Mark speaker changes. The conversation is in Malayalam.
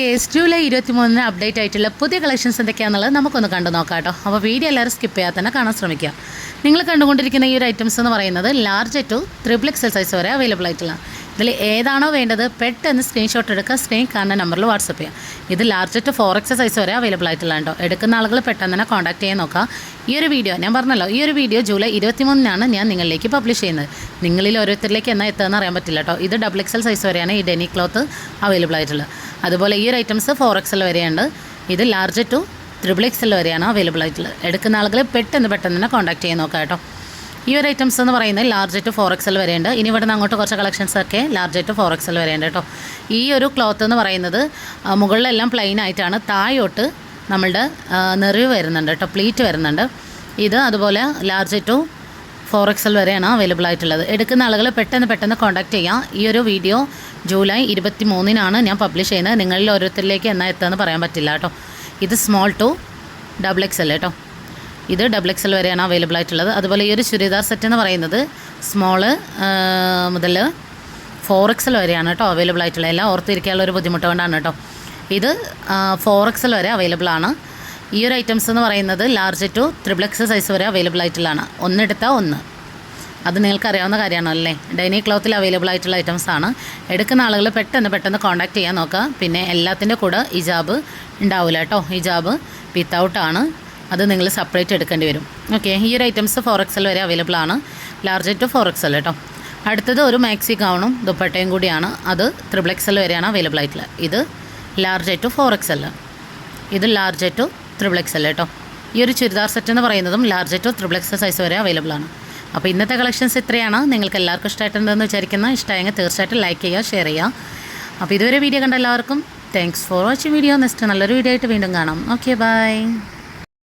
Speaker 1: എസ് ജൂലൈ ഇരുപത്തി മൂന്നിന് അപ്ഡേറ്റ് ആയിട്ടുള്ള പുതിയ കളക്ഷൻസ് എന്തൊക്കെയാണെന്നുള്ളത് നമുക്കൊന്ന് കണ്ടു നോക്കാം കേട്ടോ അപ്പോൾ വീഡിയോ എല്ലാവരും സ്കിപ്പ് ചെയ്യാതെ തന്നെ കാണാൻ ശ്രമിക്കുക. നിങ്ങൾ കണ്ടുകൊണ്ടിരിക്കുന്ന ഈ ഒരു ഐറ്റംസ് എന്ന് പറയുന്നത് large to triple XL size വരെ അവൈലബിൾ ആയിട്ടുള്ള. ഇതിൽ ഏതാണോ വേണ്ടത് പെട്ടെന്ന് സ്ക്രീൻഷോട്ട് എടുക്കുക സ്ക്രീൻ കാണുന്ന നമ്പറിൽ വാട്സപ്പ് ചെയ്യാം ഇത് large to four X size വരെ അവൈലബിൾ ആയിട്ടുള്ള കേട്ടോ എടുക്കുന്ന ആളുകൾ പെട്ടെന്ന് തന്നെ കോൺടാക്ട് ചെയ്യാൻ നോക്കുക. ഈ ഒരു വീഡിയോ ഞാൻ പറഞ്ഞല്ലോ ഈ ഒരു വീഡിയോ ജൂലൈ ഇരുപത്തിമൂന്നിനാണ് ഞാൻ നിങ്ങളിലേക്ക് പബ്ലിഷ് ചെയ്യുന്നത്. നിങ്ങളിൽ ഓരോരുത്തരിലേക്ക് എന്നാ എത്തുകയെന്ന് അറിയാൻ പറ്റില്ല കേട്ടോ. ഇത് ഡബിൾ എക്സൽ സൈസ് വരെയാണ് ഈ ഡെനി ക്ലോത്ത് അവൈലബിൾ ആയിട്ടുള്ളത്. അതുപോലെ ഈ ഒരു ഐറ്റംസ് ഫോർ എക്സൽ വരെയുണ്ട്. ഇത് ലാർജ് ടു ത്രിബിൾ എക്സൽ വരെയാണ് അവൈലബിൾ ആയിട്ടുള്ളത്. എടുക്കുന്ന ആളുകൾ പെട്ടെന്ന് പെട്ടെന്ന് തന്നെ കോൺടാക്ട് ചെയ്യാൻ നോക്കാം കേട്ടോ. ഈ ഒരു ഐറ്റംസ് എന്ന് പറയുന്നത് ലാർജ് ടു ഫോർ എക്സൽ വരെയുണ്ട്. ഇനി ഇവിടെ നിന്ന് അങ്ങോട്ട് കുറച്ച് കളക്ഷൻസ് ഒക്കെ ലാർജ് ടു ഫോർ എക്സൽ വരെയുണ്ട് കേട്ടോ. ഈ ഒരു ക്ലോത്ത് എന്ന് പറയുന്നത് മുകളിലെല്ലാം പ്ലെയിൻ ആയിട്ടാണ്. താഴോട്ട് നമ്മളുടെ നെറിവ് വരുന്നുണ്ട് കേട്ടോ. പ്ലീറ്റ് വരുന്നുണ്ട്. ഇത് അതുപോലെ ലാർജ് ടു ഫോർ എക്സൽ വരെയാണ് അവൈലബിൾ ആയിട്ടുള്ളത്. എടുക്കുന്ന ആളുകൾ പെട്ടെന്ന് പെട്ടെന്ന് കോൺടാക്ട് ചെയ്യാം. ഈ ഒരു വീഡിയോ ജൂലൈ ഇരുപത്തി മൂന്നിനാണ് ഞാൻ പബ്ലിഷ് ചെയ്യുന്നത്. നിങ്ങളിൽ ഓരോരുത്തരിലേക്ക് എന്നാ എത്തുകയെന്ന് പറയാൻ പറ്റില്ല കേട്ടോ. ഇത് സ്മോൾ ടു ഡബിൾ എക്സൽ കേട്ടോ. ഇത് ഡബിൾ എക്സൽ വരെയാണ് അവൈലബിൾ ആയിട്ടുള്ളത്. അതുപോലെ ഈ ഒരു ചുരിദാർ സെറ്റ് എന്ന് പറയുന്നത് സ്മോൾ മുതൽ ഫോർ എക്സൽ വരെയാണ് കേട്ടോ അവൈലബിൾ ആയിട്ടുള്ളത്. എല്ലാം ഓർത്തിരിക്കാനുള്ള ഒരു ബുദ്ധിമുട്ട് കൊണ്ടാണ് കേട്ടോ. ഇത് ഫോർ എക്സൽ വരെ അവൈലബിൾ ആണ്. ഈ ഒരു ഐറ്റംസ് എന്ന് പറയുന്നത് large to triple X size വരെ അവൈലബിൾ ആയിട്ടുള്ളതാണ്. ഒന്നെടുത്താൽ ഒന്ന്. അത് നിങ്ങൾക്ക് അറിയാവുന്ന കാര്യമാണോ അല്ലേ? ഡൈനിങ് ക്ലോത്തിൽ അവൈലബിൾ ആയിട്ടുള്ള ഐറ്റംസ് ആണ്. എടുക്കുന്ന ആളുകൾ പെട്ടെന്ന് പെട്ടെന്ന് കോൺടാക്ട് ചെയ്യാൻ നോക്കുക. പിന്നെ എല്ലാത്തിന്റെ കൂടെ ഇജാബ് ഉണ്ടാവില്ല കേട്ടോ. വിത്തൗട്ട് ആണ്. അത് നിങ്ങൾ സെപ്പറേറ്റ് എടുക്കേണ്ടി വരും. ഓക്കെ ഈ ഒരു ഐറ്റംസ് ഫോർ എക്സൽ വരെ അവൈലബിൾ ആണ്. ലാർജ് ടു ഫോർ എക്സൽ കേട്ടോ. അടുത്തത് ഒരു മാക്സി ഗൗണും ദുപ്പട്ടയും കൂടിയാണ്. അത് ത്രിബിൾ എക്സൽ വരെയാണ് അവൈലബിൾ ആയിട്ടുള്ളത്. ഇത് ലാർജ് ടു ഫോർ എക്സൽ ഇത് ലാർജ് ടു ത്രിബിൾ എക്സൽ കേട്ടോ ഈ ഒരു ചുരിദാർ സെറ്റ് എന്ന് പറയുന്നതും large to triple XL size വരെ അവൈലബിൾ ആണ്. അപ്പോൾ ഇന്നത്തെ കളക്ഷൻസ് ഇത്രയാണ്. നിങ്ങൾക്ക് എല്ലാവർക്കും ഇഷ്ടമായിട്ടുണ്ടെന്ന് വിചാരിക്കുന്ന. ഇഷ്ടമായെങ്കിൽ തീർച്ചയായിട്ടും ലൈക്ക് ചെയ്യുക ഷെയർ ചെയ്യുക. അപ്പോൾ ഇതുവരെ വീഡിയോ കണ്ട എല്ലാവർക്കും thanks for watching video next നല്ലൊരു വീഡിയോ ആയിട്ട് വീണ്ടും കാണാം. Okay bye